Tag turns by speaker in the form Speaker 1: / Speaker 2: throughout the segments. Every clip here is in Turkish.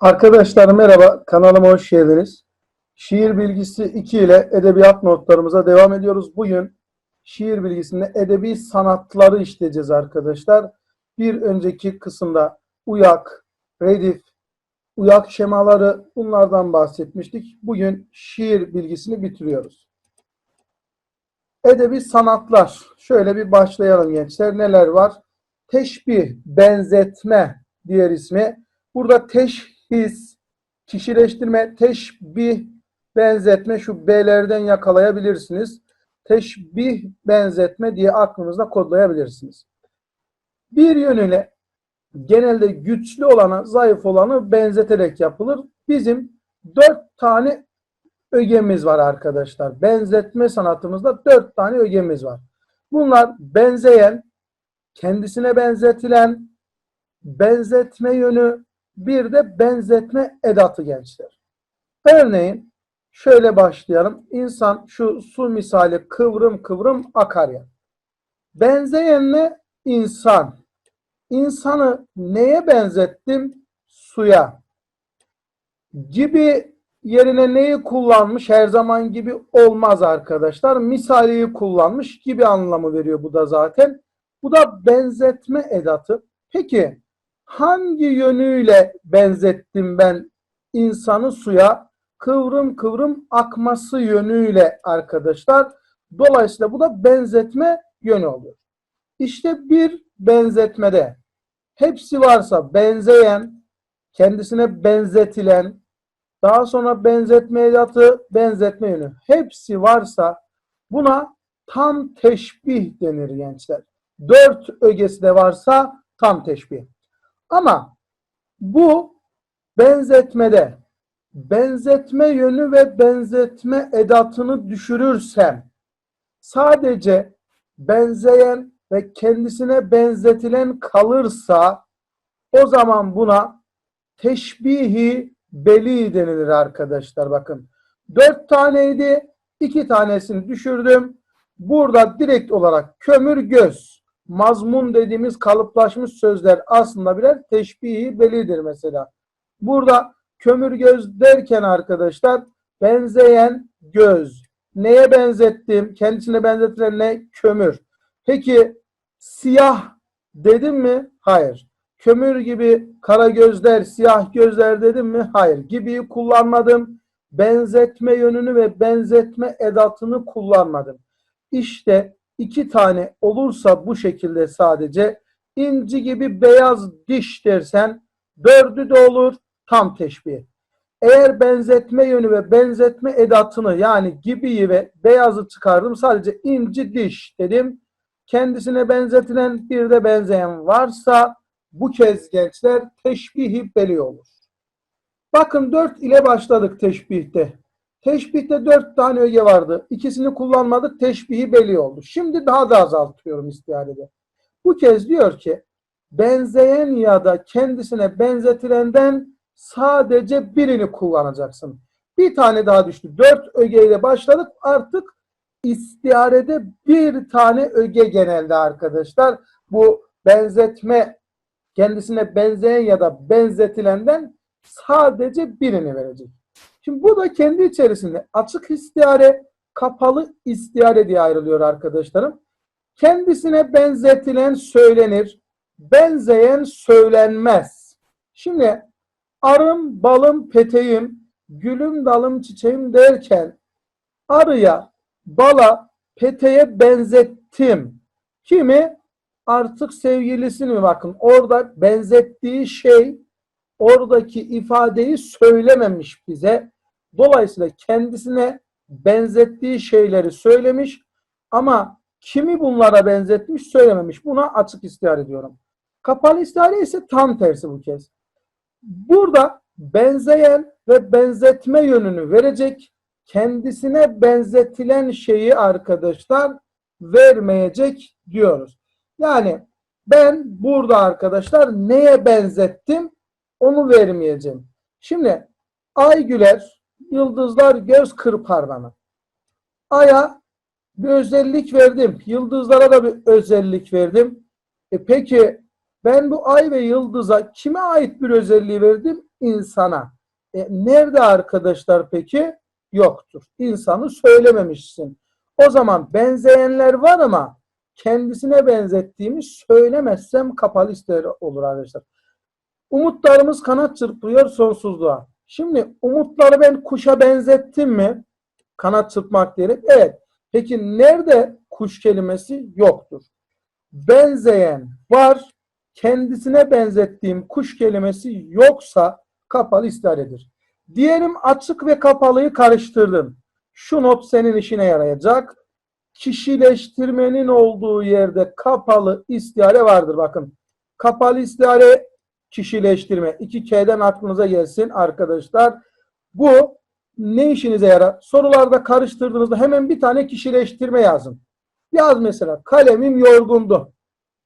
Speaker 1: Arkadaşlar merhaba, kanalıma hoş geldiniz. Şiir bilgisi 2 ile edebiyat notlarımıza devam ediyoruz. Bugün şiir bilgisinde edebi sanatları işleyeceğiz arkadaşlar. Bir önceki kısımda uyak, redif, uyak şemaları bunlardan bahsetmiştik. Bugün şiir bilgisini bitiriyoruz. Edebi sanatlar. Şöyle bir başlayalım gençler. Neler var? Teşbih, benzetme diğer ismi. Burada teşhis, kişileştirme, teşbih, benzetme şu B'lerden yakalayabilirsiniz. Teşbih, benzetme diye aklınızda kodlayabilirsiniz. Bir yönüyle genelde güçlü olana, zayıf olanı benzeterek yapılır. Bizim dört tane ögemiz var arkadaşlar. Benzetme sanatımızda dört tane ögemiz var. Bunlar benzeyen, kendisine benzetilen, benzetme yönü, bir de benzetme edatı gençler. Örneğin şöyle başlayalım. İnsan şu su misali kıvrım kıvrım akar ya. Benzeyenle insan. İnsanı neye benzettim? Suya. Gibi yerine neyi kullanmış? Her zaman gibi olmaz arkadaşlar. Misaliyi kullanmış gibi anlamı veriyor bu da zaten. Bu da benzetme edatı. Peki hangi yönüyle benzettim ben insanı suya? Kıvrım kıvrım akması yönüyle arkadaşlar. Dolayısıyla bu da benzetme yönü oluyor. İşte bir benzetmede hepsi varsa benzeyen, kendisine benzetilen, daha sonra benzetme edatı, benzetme yönü. Hepsi varsa buna tam teşbih denir gençler. Dört ögesi de varsa tam teşbih. Ama bu benzetmede benzetme yönü ve benzetme edatını düşürürsem sadece benzeyen ve kendisine benzetilen kalırsa o zaman buna teşbihi beli denilir arkadaşlar bakın. Dört taneydi. iki tanesini düşürdüm. Burada direkt olarak kömür göz mazmun dediğimiz kalıplaşmış sözler aslında birer teşbihi belidir mesela. Burada kömür göz derken arkadaşlar benzeyen göz. Neye benzettim? Kendisine benzetilen ne? Kömür. Peki siyah dedim mi? Hayır. Kömür gibi kara gözler, siyah gözler dedim mi? Hayır. Gibiyi kullanmadım. Benzetme yönünü ve benzetme edatını kullanmadım. İşte iki tane olursa bu şekilde sadece inci gibi beyaz diş dersen dördü de olur tam teşbih. Eğer benzetme yönü ve benzetme edatını yani gibiyi ve beyazı çıkardım sadece inci diş dedim. Kendisine benzetilen bir de benzeyen varsa bu kez gençler teşbihi beli olur. Bakın dört ile başladık teşbihte. Teşbihte dört tane öge vardı. İkisini kullanmadık. Teşbihi belli oldu. Şimdi daha da azaltıyorum istiharede. Bu kez diyor ki benzeyen ya da kendisine benzetilenden sadece birini kullanacaksın. Bir tane daha düştü. Dört ögeyle başladık. Artık istiharede bir tane öge genelde arkadaşlar. Bu benzetme kendisine benzeyen ya da benzetilenden sadece birini verecek. Şimdi bu da kendi içerisinde açık istihare, kapalı istihare diye ayrılıyor arkadaşlarım. Kendisine benzetilen söylenir, benzeyen söylenmez. Şimdi arım, balım, peteğim, gülüm, dalım, çiçeğim derken arıya, bala, peteğe benzettim. Kimi? Artık sevgilisini bakın. Orada benzettiği şey oradaki ifadeyi söylememiş bize. Dolayısıyla kendisine benzettiği şeyleri söylemiş ama kimi bunlara benzetmiş söylememiş. Buna açık istihar ediyorum. Kapalı istihare ise tam tersi bu kez. Burada benzeyen ve benzetme yönünü verecek, kendisine benzetilen şeyi arkadaşlar vermeyecek diyoruz. Yani ben burada arkadaşlar neye benzettim onu vermeyeceğim. Şimdi ay güler, yıldızlar göz kırpar bana. Aya bir özellik verdim. Yıldızlara da bir özellik verdim. E peki ben bu ay ve yıldıza kime ait bir özelliği verdim? insana. E, nerede arkadaşlar peki? Yoktur. İnsanı söylememişsin. O zaman benzeyenler var ama kendisine benzettiğimi söylemezsem kapalı ister olur arkadaşlar. Umutlarımız kanat çırpıyor sonsuzluğa. Şimdi umutları ben kuşa benzettim mi? Kanat çırpmak diyerek. Evet. Peki nerede kuş kelimesi yoktur? Benzeyen var. Kendisine benzettiğim kuş kelimesi yoksa kapalı istiharedir. Diyelim açık ve kapalıyı karıştırdın. Şu not senin işine yarayacak. Kişileştirmenin olduğu yerde kapalı istihare vardır. Bakın. Kapalı istihare kişileştirme. 2K'den aklınıza gelsin arkadaşlar. Bu ne işinize yarar? Sorularda karıştırdığınızda hemen bir tane kişileştirme yazın. Yaz mesela kalemim yorgundu.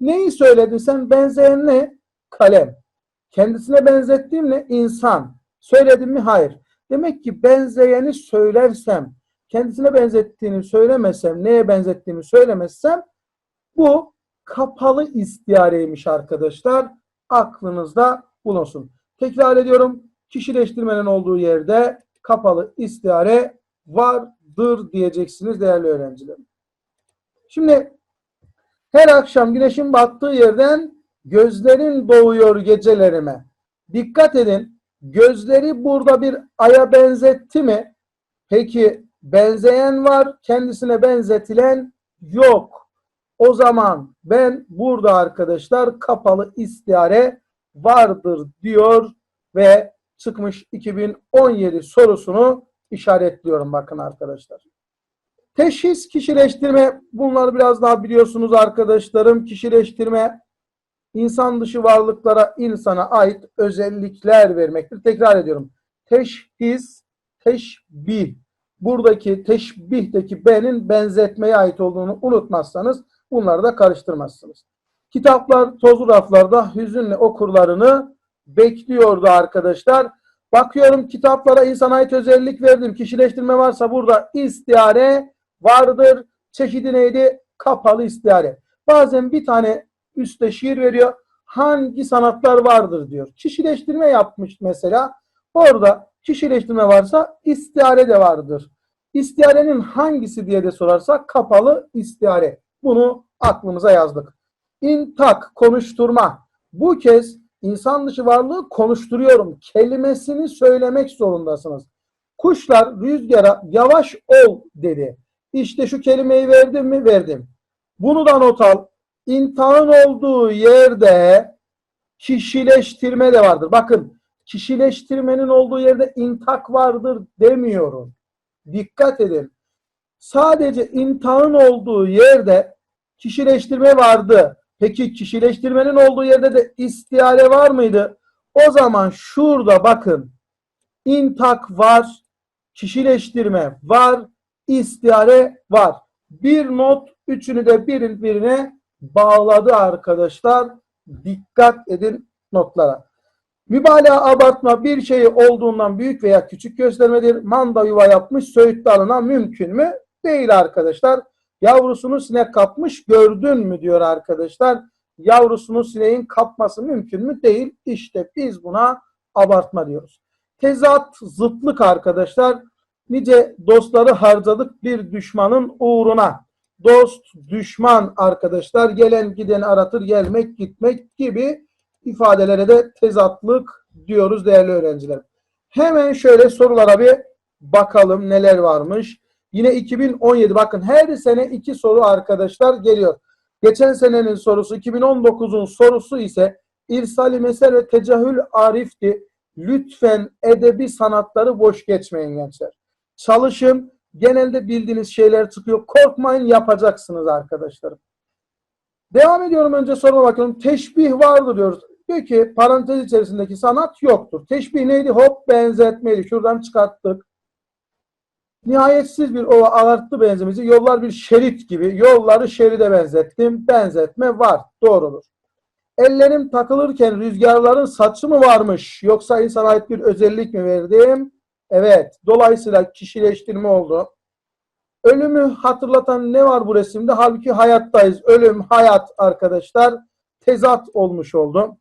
Speaker 1: Neyi söyledin sen? Benzeyen ne? Kalem. Kendisine benzettiğim ne? İnsan. Söyledim mi? Hayır. Demek ki benzeyeni söylersem, kendisine benzettiğini söylemesem, neye benzettiğini söylemezsem bu kapalı istihareymiş arkadaşlar. Aklınızda bulunsun. Tekrar ediyorum. Kişileştirmenin olduğu yerde kapalı istihare vardır diyeceksiniz değerli öğrencilerim. Şimdi her akşam güneşin battığı yerden gözlerin doğuyor gecelerime. Dikkat edin. Gözleri burada bir aya benzetti mi? Peki benzeyen var, kendisine benzetilen yok. O zaman ben burada arkadaşlar kapalı istihare vardır diyor ve çıkmış 2017 sorusunu işaretliyorum bakın arkadaşlar. Teşhis, kişileştirme bunları biraz daha biliyorsunuz arkadaşlarım. Kişileştirme insan dışı varlıklara insana ait özellikler vermektir. Tekrar ediyorum. Teşhis, teşbih. Buradaki teşbihteki benin benzetmeye ait olduğunu unutmazsanız bunları da karıştırmazsınız. Kitaplar tozlu raflarda hüzünle okurlarını bekliyordu arkadaşlar. Bakıyorum kitaplara insana ait özellik verdim. Kişileştirme varsa burada istihare vardır. Çeşidi neydi? Kapalı istihare. Bazen bir tane üstte şiir veriyor. Hangi sanatlar vardır diyor. Kişileştirme yapmış mesela. Orada kişileştirme varsa istihare de vardır. İstiharenin hangisi diye de sorarsak kapalı istihare. Bunu aklımıza yazdık. İntak, konuşturma. Bu kez insan dışı varlığı konuşturuyorum. Kelimesini söylemek zorundasınız. Kuşlar rüzgara yavaş ol dedi. İşte şu kelimeyi verdim mi? Verdim. Bunu da not al. İntağın olduğu yerde kişileştirme de vardır. Bakın kişileştirmenin olduğu yerde intak vardır demiyorum. Dikkat edin. Sadece intağın olduğu yerde kişileştirme vardı. Peki kişileştirmenin olduğu yerde de istihare var mıydı? O zaman şurada bakın intak var, kişileştirme var, istihare var. Bir not üçünü de birbirine bağladı arkadaşlar. Dikkat edin notlara. Mübalağa abartma bir şeyi olduğundan büyük veya küçük göstermedir. Manda yuva yapmış söğüt dalına mümkün mü? Değil arkadaşlar. Yavrusunu sinek kapmış gördün mü diyor arkadaşlar. Yavrusunu sineğin kapması mümkün mü? Değil. İşte biz buna abartma diyoruz. Tezat, zıtlık arkadaşlar. Nice dostları harcadık bir düşmanın uğruna. Dost, düşman arkadaşlar. Gelen gideni aratır, gelmek, gitmek gibi ifadelere de tezatlık diyoruz değerli öğrenciler. Hemen şöyle sorulara bir bakalım neler varmış. Yine 2017 bakın her sene iki soru arkadaşlar geliyor. Geçen senenin sorusu 2019'un sorusu ise İrsali Mesel ve Tecahül Arif'ti. Lütfen edebi sanatları boş geçmeyin gençler. Çalışın. Genelde bildiğiniz şeyler çıkıyor. Korkmayın yapacaksınız arkadaşlarım. Devam ediyorum önce soruma bakalım. Teşbih vardır diyoruz. Diyor ki parantez içerisindeki sanat yoktur. Teşbih neydi? Hop benzetmeydi. Şuradan çıkarttık. Nihayetsiz bir ova alarttı benzemesi. Yollar bir şerit gibi. Yolları şeride benzettim. Benzetme var. Doğrudur. Ellerim takılırken rüzgarların saçı mı varmış? Yoksa insana ait bir özellik mi verdim? Evet. Dolayısıyla kişileştirme oldu. Ölümü hatırlatan ne var bu resimde? Halbuki hayattayız. Ölüm, hayat arkadaşlar tezat olmuş oldu.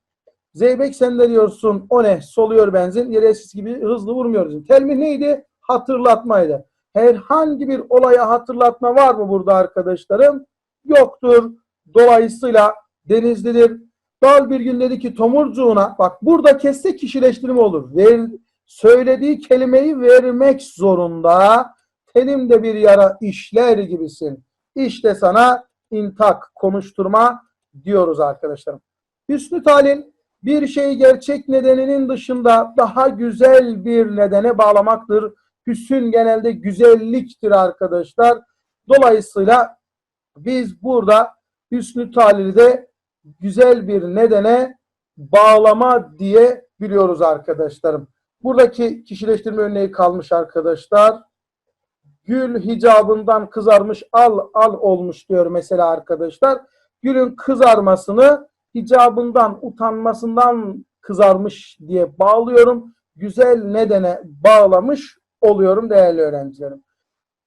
Speaker 1: Zeybek sen de diyorsun o ne soluyor benzin yere gibi hızlı vurmuyoruz. Telmih neydi? Hatırlatmaydı. Herhangi bir olaya hatırlatma var mı burada arkadaşlarım? Yoktur. Dolayısıyla Denizlidir. Dal bir gün dedi ki tomurcuğuna bak burada kesse kişileştirme olur. Ver, söylediği kelimeyi vermek zorunda. Telimde bir yara işler gibisin. İşte sana intak, konuşturma diyoruz arkadaşlarım. Hüsnü talil bir şeyi gerçek nedeninin dışında daha güzel bir nedene bağlamaktır. Hüsn genelde güzelliktir arkadaşlar. Dolayısıyla biz burada hüsnü talilde güzel bir nedene bağlama diye biliyoruz arkadaşlarım. Buradaki kişileştirme örneği kalmış arkadaşlar. Gül hicabından kızarmış al al olmuş diyor mesela arkadaşlar. Gülün kızarmasını hicabından utanmasından kızarmış diye bağlıyorum. Güzel nedene bağlamış oluyorum değerli öğrencilerim.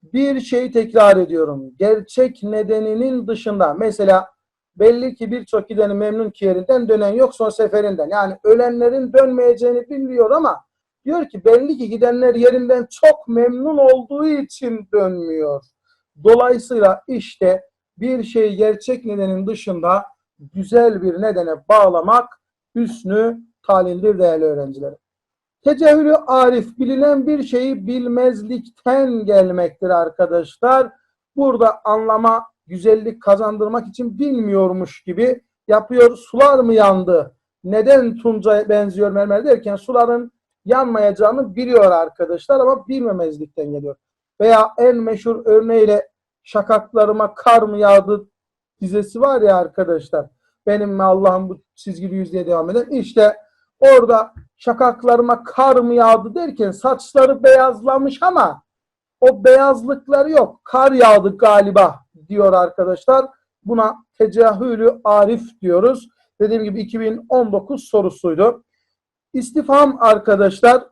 Speaker 1: Bir şeyi tekrar ediyorum. Gerçek nedeninin dışında mesela belli ki birçok gideni memnun ki yerinden dönen yok son seferinden. Yani ölenlerin dönmeyeceğini biliyor ama diyor ki belli ki gidenler yerinden çok memnun olduğu için dönmüyor. Dolayısıyla işte bir şeyi gerçek nedenin dışında güzel bir nedene bağlamak hüsnü talildir değerli öğrencilerim. Tecehülü arif bilinen bir şeyi bilmezlikten gelmektir arkadaşlar. Burada anlama güzellik kazandırmak için bilmiyormuş gibi yapıyor. Sular mı yandı? Neden Tunca'ya benziyor mermer derken suların yanmayacağını biliyor arkadaşlar ama bilmemezlikten geliyor. Veya en meşhur örneğiyle şakaklarıma kar mı yağdı dizesi var ya arkadaşlar. Benim Allah'ım bu çizgili yüzeye devam eden. İşte orada şakaklarıma kar mı yağdı derken saçları beyazlamış ama o beyazlıkları yok. Kar yağdı galiba diyor arkadaşlar. Buna tecahülü arif diyoruz. Dediğim gibi 2019 sorusuydu. İstifham arkadaşlar.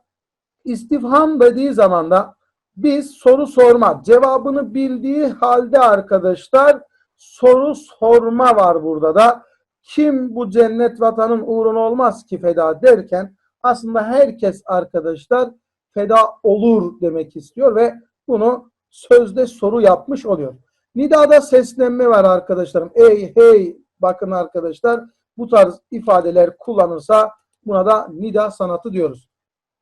Speaker 1: İstifham dediği zaman da biz soru sorma, cevabını bildiği halde arkadaşlar soru sorma var burada da. Kim bu cennet vatanın uğruna olmaz ki feda derken aslında herkes arkadaşlar feda olur demek istiyor ve bunu sözde soru yapmış oluyor. Nidada seslenme var arkadaşlarım. Ey hey bakın arkadaşlar bu tarz ifadeler kullanırsa buna da nida sanatı diyoruz.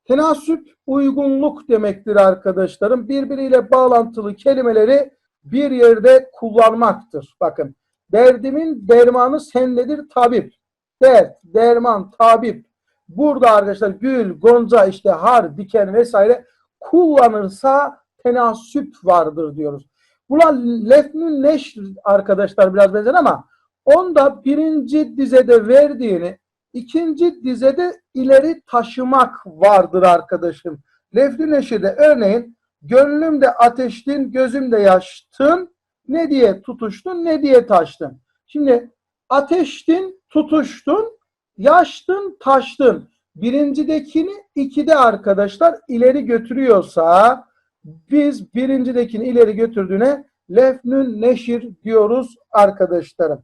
Speaker 1: Tenasüp uygunluk demektir arkadaşlarım. Birbiriyle bağlantılı kelimeleri bir yerde kullanmaktır. Bakın derdimin dermanı sendedir tabip. Dert, derman, tabip. Burada arkadaşlar gül, gonca, işte har, diken vesaire kullanırsa tenasüp vardır diyoruz. Buna lefnün neşr arkadaşlar biraz benzer ama onda birinci dizede verdiğini ikinci dizede ileri taşımak vardır arkadaşım. Lefnü neşirde örneğin gönlümde ateştin, gözümde yaştın, ne diye tutuştun, ne diye taştın. Şimdi ateştin, tutuştun, yaştın, taştın. Birincidekini ikide arkadaşlar ileri götürüyorsa biz birincidekini ileri götürdüğüne lefnün neşir diyoruz arkadaşlarım.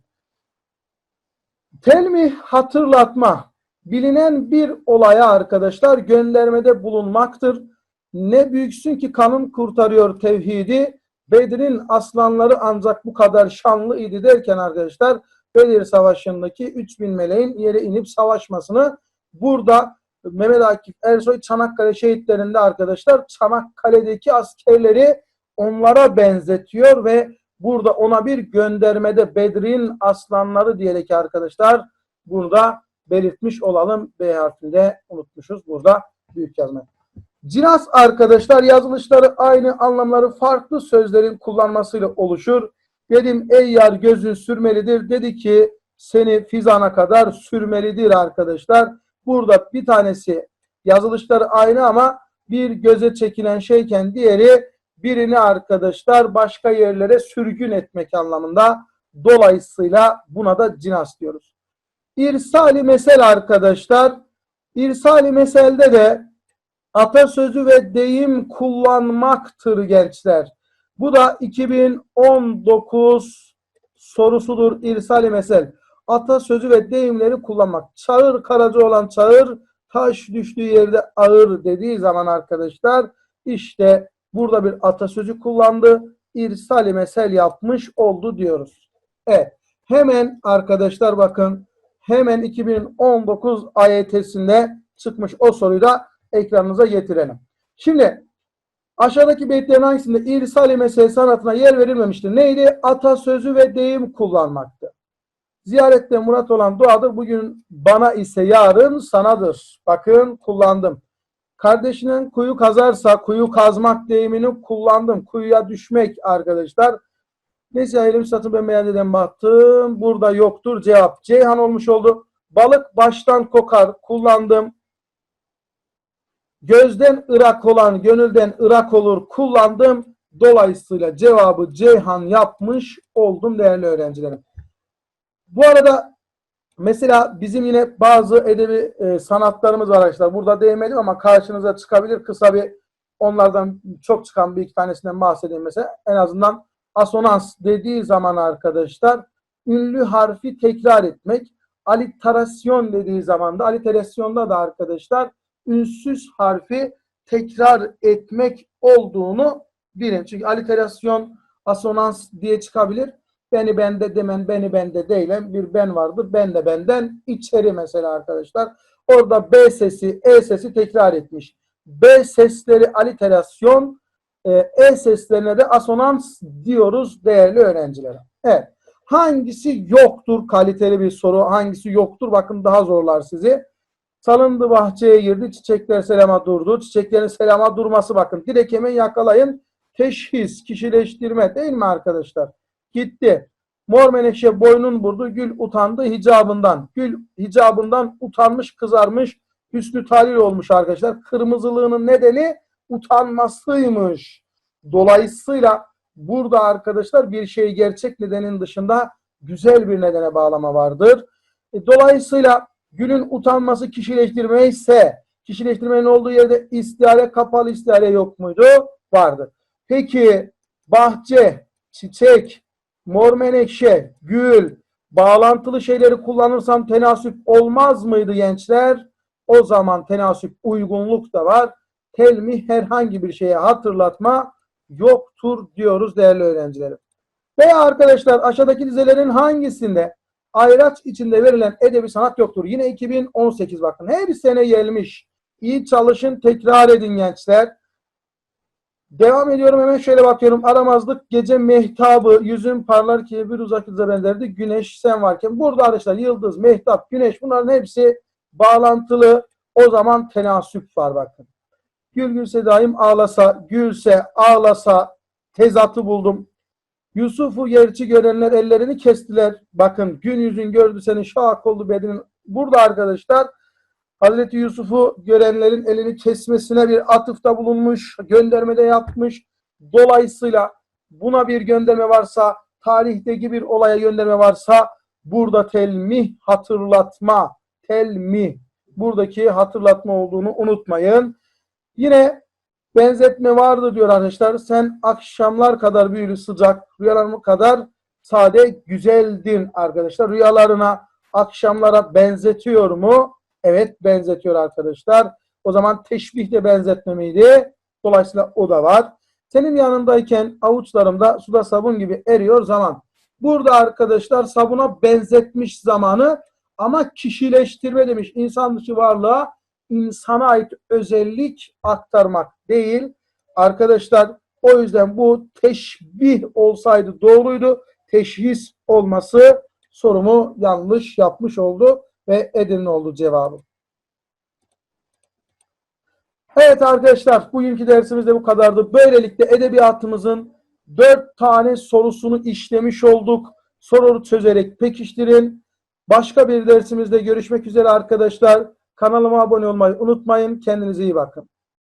Speaker 1: Telmih hatırlatma bilinen bir olaya arkadaşlar göndermede bulunmaktır. Ne büyüksün ki kanın kurtarıyor tevhidi. Bedir'in aslanları ancak bu kadar şanlı idi derken arkadaşlar Bedir Savaşı'ndaki 3000 meleğin yere inip savaşmasını burada Mehmet Akif Ersoy Çanakkale şehitlerinde arkadaşlar Çanakkale'deki askerleri onlara benzetiyor ve burada ona bir göndermede Bedir'in aslanları diyerek arkadaşlar burada belirtmiş olalım. B harfinde unutmuşuz burada büyük yazmayı. Cinas arkadaşlar yazılışları aynı anlamları farklı sözlerin kullanmasıyla oluşur. Dedim ey yar gözün sürmelidir. Dedi ki seni fizana kadar sürmelidir arkadaşlar. Burada bir tanesi yazılışları aynı ama bir göze çekilen şeyken diğeri birini arkadaşlar başka yerlere sürgün etmek anlamında. Dolayısıyla buna da cinas diyoruz. İrsali mesel arkadaşlar. İrsali meselde de atasözü ve deyim kullanmaktır gençler. Bu da 2019 sorusudur İrsali mesel. atasözü ve deyimleri kullanmak. Çağır karacı olan çağır, taş düştüğü yerde ağır dediği zaman arkadaşlar işte burada bir atasözü kullandı. İrsali mesel yapmış oldu diyoruz. Evet. Hemen arkadaşlar bakın hemen 2019 AYT'sinde çıkmış o soruyu da ekranınıza getirelim. Şimdi aşağıdaki beyitlerin hangisinde irsali mesel sanatına yer verilmemiştir? Neydi? Atasözü ve deyim kullanmaktı. Ziyarette murat olan duadır. Bugün bana ise yarın sanadır. Bakın kullandım. Kardeşinin kuyu kazarsa kuyu kazmak deyimini kullandım. Kuyuya düşmek arkadaşlar. Neyse hayırlı satın ben beğendiden baktım. Burada yoktur cevap. Ceyhan olmuş oldu. Balık baştan kokar. Kullandım. Gözden ırak olan gönülden ırak olur. Kullandım. Dolayısıyla cevabı Ceyhan yapmış oldum değerli öğrencilerim. Bu arada mesela bizim yine bazı edebi e, sanatlarımız var arkadaşlar. Burada değmedim ama karşınıza çıkabilir. Kısa bir onlardan çok çıkan bir iki tanesinden bahsedeyim mesela. En azından asonans dediği zaman arkadaşlar ünlü harfi tekrar etmek. Aliterasyon dediği zaman da aliterasyonda da arkadaşlar ünsüz harfi tekrar etmek olduğunu bilin. Çünkü aliterasyon asonans diye çıkabilir. Beni bende demen, beni bende değilim. Bir ben vardır. Ben de benden içeri mesela arkadaşlar. Orada B sesi, E sesi tekrar etmiş. B sesleri aliterasyon, e, E seslerine de asonans diyoruz değerli öğrencilere. Evet. Hangisi yoktur? Kaliteli bir soru. Hangisi yoktur? Bakın daha zorlar sizi. Salındı bahçeye girdi. Çiçekler selama durdu. Çiçeklerin selama durması bakın. Direkt hemen yakalayın. Teşhis, kişileştirme değil mi arkadaşlar? Gitti. Mor menekşe boynun vurdu. Gül utandı hicabından. Gül hicabından utanmış, kızarmış. Hüsnü talil olmuş arkadaşlar. Kırmızılığının nedeni utanmasıymış. Dolayısıyla burada arkadaşlar bir şey gerçek nedenin dışında güzel bir nedene bağlama vardır. E, dolayısıyla gülün utanması kişileştirme ise kişileştirmenin olduğu yerde istihare kapalı istihare yok muydu? Vardı. Peki bahçe, çiçek, mor menekşe, gül, bağlantılı şeyleri kullanırsam tenasüp olmaz mıydı gençler? O zaman tenasüp uygunluk da var. Telmih herhangi bir şeye hatırlatma yoktur diyoruz değerli öğrencilerim. Veya arkadaşlar aşağıdaki dizelerin hangisinde ayraç içinde verilen edebi sanat yoktur? Yine 2018 bakın. Her sene gelmiş. İyi çalışın, tekrar edin gençler. Devam ediyorum hemen şöyle bakıyorum. Aramazlık gece mehtabı yüzün parlar ki bir uzak yıldıza benzerdi. Güneş sen varken. Burada arkadaşlar yıldız, mehtap, güneş bunların hepsi bağlantılı. O zaman tenasüp var bakın. Gül gülse daim ağlasa, gülse, ağlasa tezatı buldum. Yusuf'u gerçi görenler ellerini kestiler. Bakın gün yüzün gördü senin şak oldu bedenin. Burada arkadaşlar Hazreti Yusuf'u görenlerin elini kesmesine bir atıfta bulunmuş, göndermede yapmış. Dolayısıyla buna bir gönderme varsa, tarihteki bir olaya gönderme varsa burada telmih hatırlatma, telmih buradaki hatırlatma olduğunu unutmayın. Yine benzetme vardı diyor arkadaşlar. Sen akşamlar kadar büyülü sıcak, rüyalarım kadar sade güzeldin arkadaşlar. Rüyalarına akşamlara benzetiyor mu? Evet benzetiyor arkadaşlar. O zaman teşbih de benzetme miydi? Dolayısıyla o da var. Senin yanındayken avuçlarımda suda sabun gibi eriyor zaman. Burada arkadaşlar sabuna benzetmiş zamanı ama kişileştirme demiş. İnsan dışı varlığa insana ait özellik aktarmak değil. Arkadaşlar o yüzden bu teşbih olsaydı doğruydu. Teşhis olması sorumu yanlış yapmış oldu ve Edirne oldu cevabı. Evet arkadaşlar bugünkü dersimiz de bu kadardı. Böylelikle edebiyatımızın dört tane sorusunu işlemiş olduk. Soruları çözerek pekiştirin. Başka bir dersimizde görüşmek üzere arkadaşlar. Kanalıma abone olmayı unutmayın. Kendinize iyi bakın.